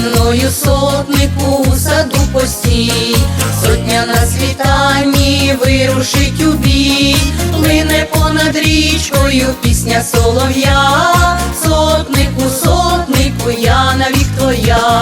Мною сотнику вирушить у бій, лине понад річкою пісня солов'я, сотнику, сотнику, я навік твоя,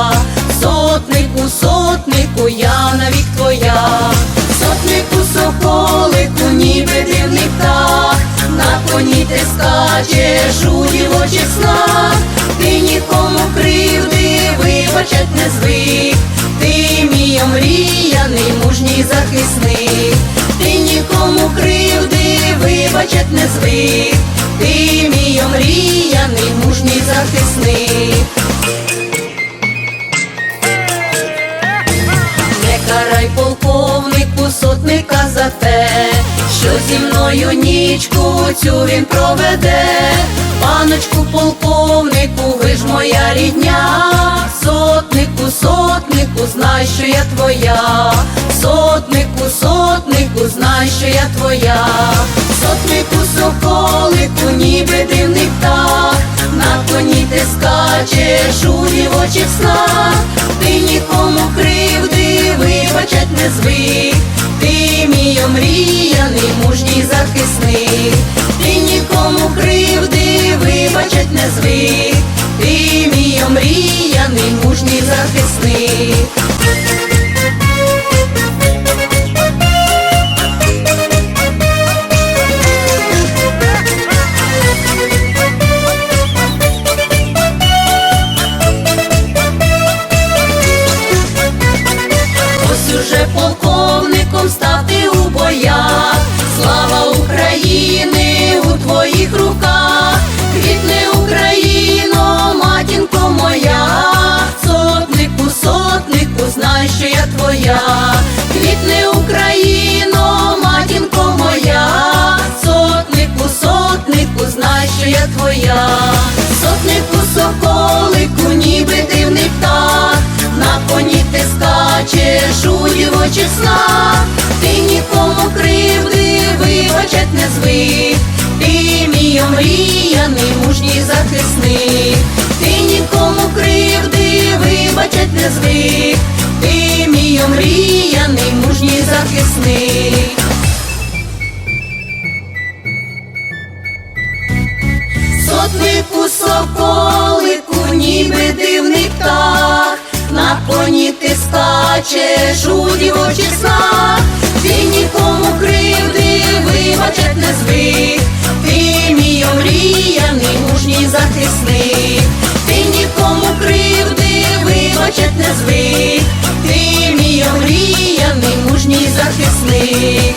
Не карай полковнику сотника за те, що зі мною нічку цю він проведе, паночку полковнику, ви ж моя рідня, сотнику, сотнику, знай, що я твоя, сотнику, сотнику, знай, що я твоя, сотнику, соколику, ніби дивний у дівочих снах, ти нікому кривди вибачать не звик, ти мій омріяний, мужній захисник, твоя, сотнику, соколику, ніби дивний птах, на коні ти скачеш у дівочих снах, ти нікому кривди вибачать не звик, ти мій омріяний, мужній захисник, ти нікому кривди вибачать не звик, ти мій омріяний, мужній захисник. Соколику, ніби дивний птах, на коні ти скачеш у дівочих снах, ти нікому кривди вибачать не звик, ти мій омріяний, мужній захисник, ти нікому кривди вибачать не звик, ти мій омріяний, мужній захисник.